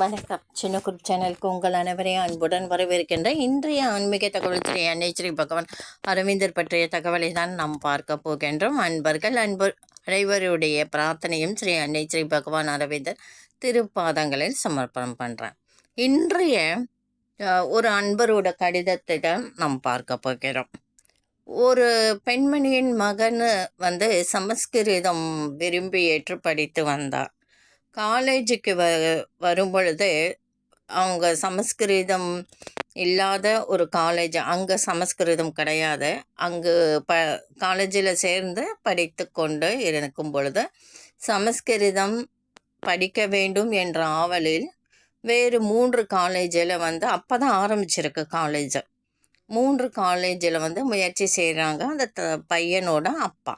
வணக்கம். சின்ன குரு சேனலுக்கு உங்கள் அனைவரையும் அன்புடன் வரவேற்கின்ற இன்றைய ஆன்மீக தகவல் ஸ்ரீ அன்னை ஸ்ரீ பகவான் அரவிந்தர் பற்றிய தகவலை தான் நாம் பார்க்க போகின்றோம். அன்பர்கள் அன்பு அனைவருடைய பிரார்த்தனையும் ஸ்ரீ அன்னை ஸ்ரீ பகவான் அரவிந்தர் திருப்பாதங்களில் சமர்ப்பணம் பண்ணுறேன் இன்றைய ஒரு அன்பரோட கடிதத்தை தான் நாம் பார்க்க போகிறோம். ஒரு பெண்மணியின் மகன் வந்து சமஸ்கிருதம் விரும்பி ஏற்று படித்து வந்தார். காலேஜுக்கு வ வரும் பொழுது அவங்க சமஸ்கிருதம் இல்லாத ஒரு காலேஜ் அங்கே சமஸ்கிருதம் கிடையாது. அங்கு ப காலேஜில் சேர்ந்து படித்து கொண்டு இருக்கும் பொழுது சமஸ்கிருதம் படிக்க வேண்டும் என்ற ஆவலில் வேறு மூன்று காலேஜில் வந்து அப்போ தான் ஆரம்பிச்சிருக்கு காலேஜ். மூன்று காலேஜில் வந்து முயற்சி செய்கிறாங்க அந்த த பையனோட அப்பா.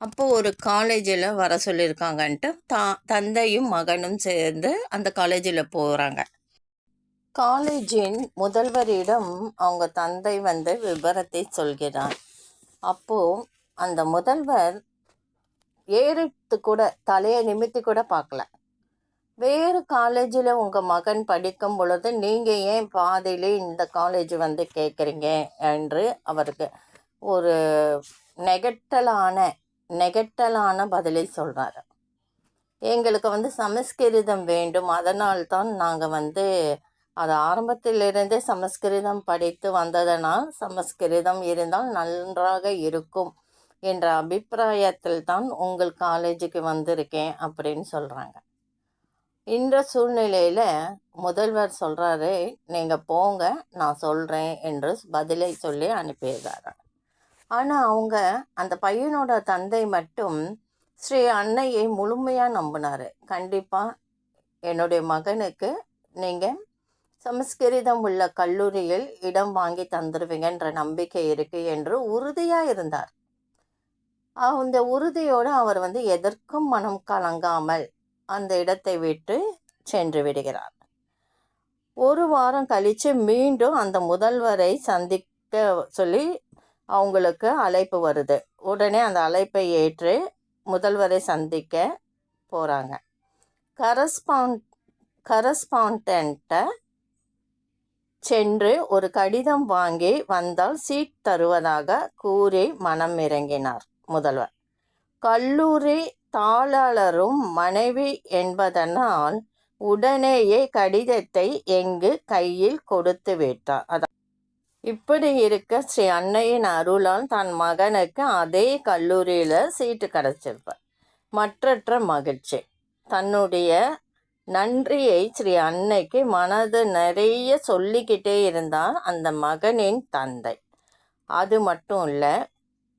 அப்போது ஒரு காலேஜில் வர சொல்லியிருக்காங்கன்ட்டு தா தந்தையும் மகனும் சேர்ந்து அந்த காலேஜில் போகிறாங்க காலேஜின் முதல்வரிடம் அவங்க தந்தை வந்து விபரத்தை சொல்கிறார். அப்போது அந்த முதல்வர் ஏறிட்டு கூட தலையை நிமித்தி கூட பார்க்கல. வேறு காலேஜில் உங்கள் மகன் படிக்கும் பொழுது நீங்கள் ஏன் பாதியிலே இந்த காலேஜ் வந்து கேட்குறீங்க? என்று அவருக்கு ஒரு நெகட்டலான நெகட்டலான பதிலை சொல்கிறாரு எங்களுக்கு வந்து சமஸ்கிருதம் வேண்டும். அதனால்தான் நாங்கள் வந்து அது ஆரம்பத்திலிருந்தே சமஸ்கிருதம் படித்து வந்ததனால் சமஸ்கிருதம் இருந்தால் நன்றாக இருக்கும் என்ற அபிப்பிராயத்தில் தான் உங்கள் காலேஜுக்கு வந்திருக்கேன் அப்படின்னு சொல்கிறாங்க இந்த சூழ்நிலையில் முதல்வர் சொல்கிறாரு நீங்கள் போங்க நான் சொல்கிறேன் என்று பதிலை சொல்லி அனுப்பிடுறாரு ஆனால் அவங்க அந்த பையனோட தந்தை மட்டும் ஸ்ரீ அன்னையை முழுமையாக நம்பினார். கண்டிப்பாக என்னுடைய மகனுக்கு நீங்கள் சமஸ்கிருதம் உள்ள கல்லூரியில் இடம் வாங்கி தந்துடுவீங்கன்ற நம்பிக்கை இருக்குது என்று உறுதியாக இருந்தார். அந்த உறுதியோடு அவர் வந்து எதற்கும் மனம் கலங்காமல் அந்த இடத்தை விட்டு சென்று விடுகிறார். ஒரு வாரம் கழித்து மீண்டும் அந்த முதல்வரை சந்திக்க சொல்லி அவங்களுக்கு அழைப்பு வருது. உடனே அந்த அழைப்பை ஏற்று முதல்வரை சந்திக்க போகிறாங்க கரஸ்பாண்ட் கரஸ்பாண்டண்ட்டை சென்று ஒரு கடிதம் வாங்கி வந்தால் சீட் தருவதாக கூறி மனம் இறங்கினார் முதல்வர். கல்லூரி தாளாளரும் மனைவி என்பதனால் உடனேயே கடிதத்தை எங்கு கையில் கொடுத்து விட்டார். அதான் இப்படி இருக்க ஸ்ரீ அன்னையின் அருளால் தன் மகனுக்கு அதே கல்லூரியில் சீட்டு கிடச்சிருப்பார். மற்றற்ற மகிழ்ச்சி. தன்னுடைய நன்றியை ஸ்ரீ அன்னைக்கு மனது நிறைய சொல்லிக்கிட்டே இருந்தார் அந்த மகனின் தந்தை. அது மட்டும் இல்லை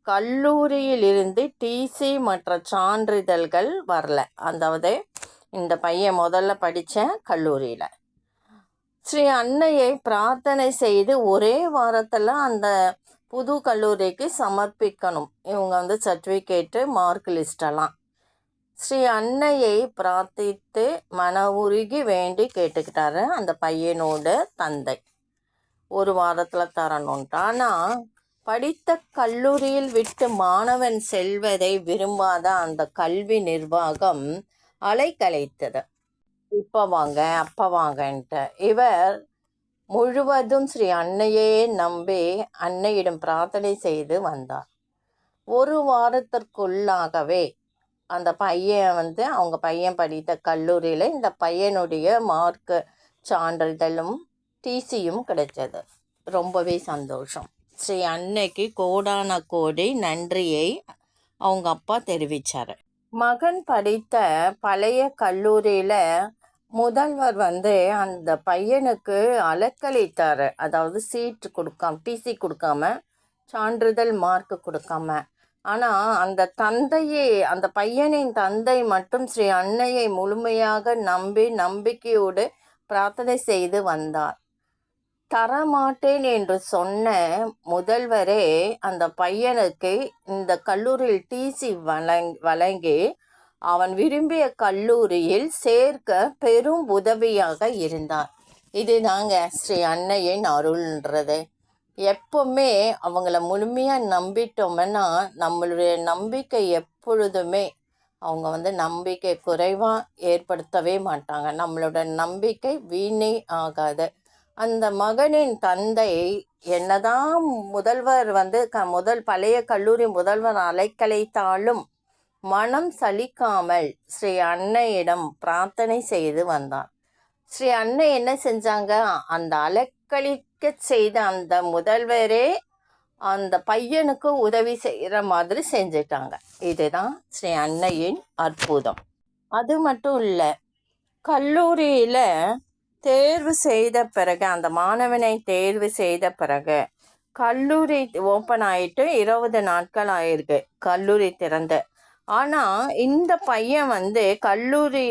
கல்லூரியிலிருந்து டிசி மற்ற சான்றிதழ்கள் வரல. அதாவது இந்த பையன் முதல்ல படித்த கல்லூரியில். ஸ்ரீ அன்னையை பிரார்த்தனை செய்து ஒரே வாரத்தில் அந்த புது கல்லூரிக்கு சமர்ப்பிக்கணும். இவங்க வந்து சர்டிஃபிகேட்டு மார்க் லிஸ்டெல்லாம் ஸ்ரீ அன்னையை பிரார்த்தித்து மன உருகி வேண்டி கேட்டுக்கிட்டாரு அந்த பையனோட தந்தை. ஒரு வாரத்தில் தரணுன்ட்டு ஆனால் படித்த கல்லூரியில் விட்டு மாணவன் செல்வதை விரும்பாத அந்த கல்வி நிர்வாகம் அலைக்கலைத்தது இப்போ வாங்க அப்போ வாங்கன்ட்டு. இவர் முழுவதும் ஸ்ரீ அன்னையே நம்பி அன்னையிடம் பிரார்த்தனை செய்து வந்தார். ஒரு வாரத்திற்குள்ளாகவே அந்த பையன் வந்து அவங்க பையன் படித்த கல்லூரியில் இந்த பையனுடைய மார்க்கு சான்றிதழும் டிசியும் கிடைச்சது. ரொம்பவே சந்தோஷம். ஸ்ரீ அன்னைக்கு கோடான கோடி நன்றியை அவங்க அப்பா தெரிவித்தார் மகன் படித்த பழைய கல்லூரியில் முதல்வர் வந்து அந்த பையனுக்கு அலக்களித்தார் அதாவது சீட்டு கொடுக்காம டிசி கொடுக்காம சான்றிதழ் மார்க் கொடுக்காம. ஆனால் அந்த தந்தையை அந்த பையனின் தந்தை மட்டும் ஸ்ரீ அன்னையை முழுமையாக நம்பி நம்பிக்கையோடு பிரார்த்தனை செய்து வந்தார். தரமாட்டேன் என்று சொன்ன முதல்வரே அந்த பையனுக்கு இந்த கல்லூரியில் டிசி வழங் வழங்கி அவன் விரும்பிய கல்லூரியில் சேர்க்க பெரும் உதவியாக இருந்தார் இதுதாங்க ஸ்ரீ அன்னையின் அருள்ன்றது. எப்பவுமே அவங்கள முழுமையாக நம்பிட்டோம்னா நம்மளுடைய நம்பிக்கை எப்பொழுதுமே அவங்க வந்து நம்பிக்கை குறைவாக ஏற்படுத்தவே மாட்டாங்க. நம்மளோட நம்பிக்கை வீணே ஆகாது. அந்த மகனின் தந்தை என்னதான் முதல்வர் வந்து க முதல் பழைய கல்லூரி முதல்வர் அலைக்கலைத்தாலும் மனம் சலிக்காமல் ஸ்ரீ அன்னையிடம் பிரார்த்தனை செய்து வந்தான். ஸ்ரீ அன்னை என்ன செஞ்சாங்க? அந்த அலக்களிக்க செய்த அந்த முதல்வரே அந்த பையனுக்கு உதவி செய்கிற மாதிரி செஞ்சிட்டாங்க. இதுதான் ஸ்ரீ அன்னையின் அற்புதம். அது மட்டும் இல்லை கல்லூரியில் தேர்வு செய்த பிறகு அந்த மாணவனை தேர்வு செய்த பிறகு கல்லூரி ஓப்பன் ஆயிட்டு இருபது நாட்கள் ஆயிருக்கு. கல்லூரி திறந்து ஆனால் இந்த பையன் வந்து கல்லூரி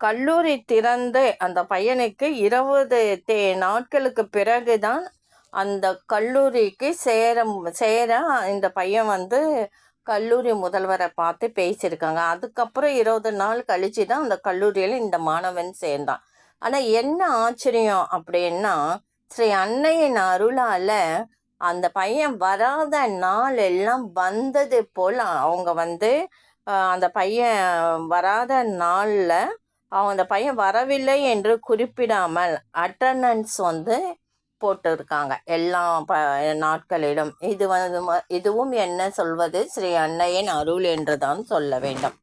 கல்லூரி திறந்து அந்த பையனுக்கு இருபது தே நாட்களுக்கு பிறகு தான் அந்த கல்லூரிக்கு சேர சேர இந்த பையன் வந்து கல்லூரி முதல்வரை பார்த்து பேசியிருக்காங்க. அதுக்கப்புறம் இருபது நாள் கழிச்சு தான் அந்த கல்லூரியில் இந்த மாணவன் சேர்ந்தான். ஆனால் என்ன ஆச்சரியம் அப்படின்னா ஸ்ரீ அன்னையின் அருளால் அந்த பையன் வராத நாள் எல்லாம் வந்தது போல் அவங்க வந்து அந்த பையன் வராத நாளில் அவங்க அந்த பையன் வரவில்லை என்று குறிப்பிடாமல் அட்டண்டன்ஸ் வந்து போட்டிருக்காங்க எல்லா ப நாட்களிலும். இது வந்து இதுவும் என்ன சொல்வது? ஸ்ரீ அன்னையின் அருள் என்று தான் சொல்ல வேண்டும்.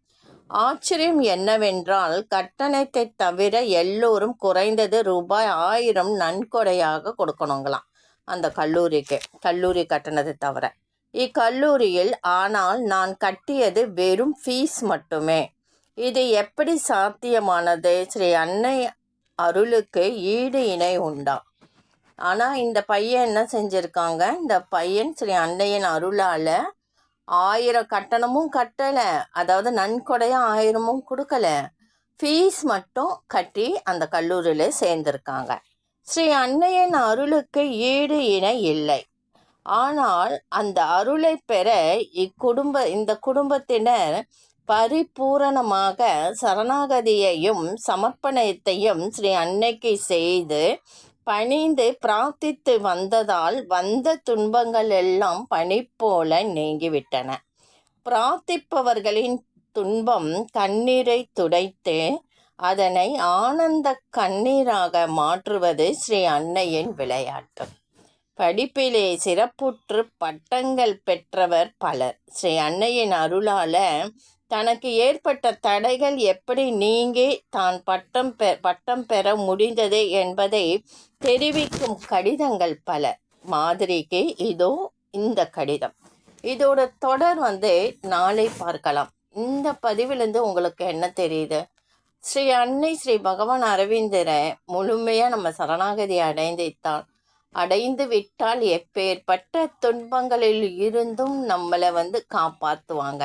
ஆச்சரியம் என்னவென்றால் கட்டணத்தை தவிர எல்லோரும் குறைந்தது ரூபாய் ஆயிரம் நன்கொடையாக கொடுக்கணுங்களாம். அந்த கல்லூரிக்கு கல்லூரி கட்டணத்தை தவிர. இக்கல்லூரியில் ஆனால் நான் கட்டியது வெறும் ஃபீஸ் மட்டுமே. இது எப்படி சாத்தியமானது? ஸ்ரீ அன்னை அருளுக்கு ஈடு இணை உண்டா? ஆனால் இந்த பையன் என்ன செஞ்சுருக்காங்க? இந்த பையன் ஸ்ரீ அன்னையின் அருளால் ஆயிரம் கட்டணமும் கட்டலை. அதாவது நன்கொடையாக ஆயிரமும் கொடுக்கல. ஃபீஸ் மட்டும் கட்டி அந்த கல்லூரியில் சேர்ந்துருக்காங்க. ஸ்ரீ அன்னையின் அருளுக்கு ஈடு இணை இல்லை. ஆனால் அந்த அருளை பெற இக்குடும்ப இந்த குடும்பத்தினர் பரிபூரணமாக சரணாகதியையும் சமர்ப்பணத்தையும் ஸ்ரீ அன்னைக்கு செய்து பணிந்து பிரார்த்தித்து வந்ததால் வந்த துன்பங்கள் எல்லாம் பனி போல நீங்கிவிட்டன. பிரார்த்திப்பவர்களின் துன்பம் கண்ணீரை துடைத்து அதனை ஆனந்த கண்ணீராக மாற்றுவது ஸ்ரீ அன்னையின் விளையாட்டு. படிப்பிலே சிறப்புற்று பட்டங்கள் பெற்றவர் பலர். ஸ்ரீ அன்னையின் அருளால தனக்கு ஏற்பட்ட தடைகள் எப்படி நீங்கி தான் பட்டம் பெ பட்டம் பெற முடிந்தது என்பதை தெரிவிக்கும் கடிதங்கள் பல. மாதிரிக்கு இதோ இந்த கடிதம். இதோட தொடர் வந்து நாளை பார்க்கலாம். இந்த பதிவிலிருந்து உங்களுக்கு என்ன தெரியுது? ஸ்ரீ அன்னை ஸ்ரீ பகவான் அரவிந்தரை முழுமையாக நம்ம சரணாகதி அடைந்துத்தான். அடைந்து விட்டால் எப்பேற்பட்ட துன்பங்களில் இருந்தும் நம்மளை வந்து காப்பாற்றுவாங்க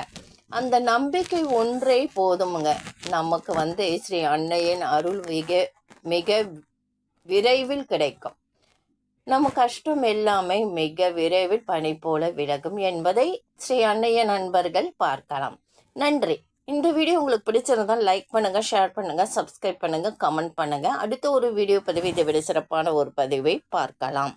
அந்த நம்பிக்கை ஒன்றே போதுமுங்க. நமக்கு வந்து ஸ்ரீ அன்னையின் அருள் மிக மிக விரைவில் கிடைக்கும். நம்ம கஷ்டம் எல்லாமே மிக விரைவில் பனி போல விலகும் என்பதை ஸ்ரீ அன்னைய நண்பர்கள் பார்க்கலாம். நன்றி. இந்த வீடியோ உங்களுக்கு பிடிச்சிருந்தால் லைக் பண்ணுங்கள் ஷேர் பண்ணுங்கள் சப்ஸ்கிரைப் பண்ணுங்கள் கமெண்ட் பண்ணுங்கள் அடுத்த ஒரு வீடியோ பதிவு இதை விட சிறப்பான ஒரு பதிவை பார்க்கலாம்.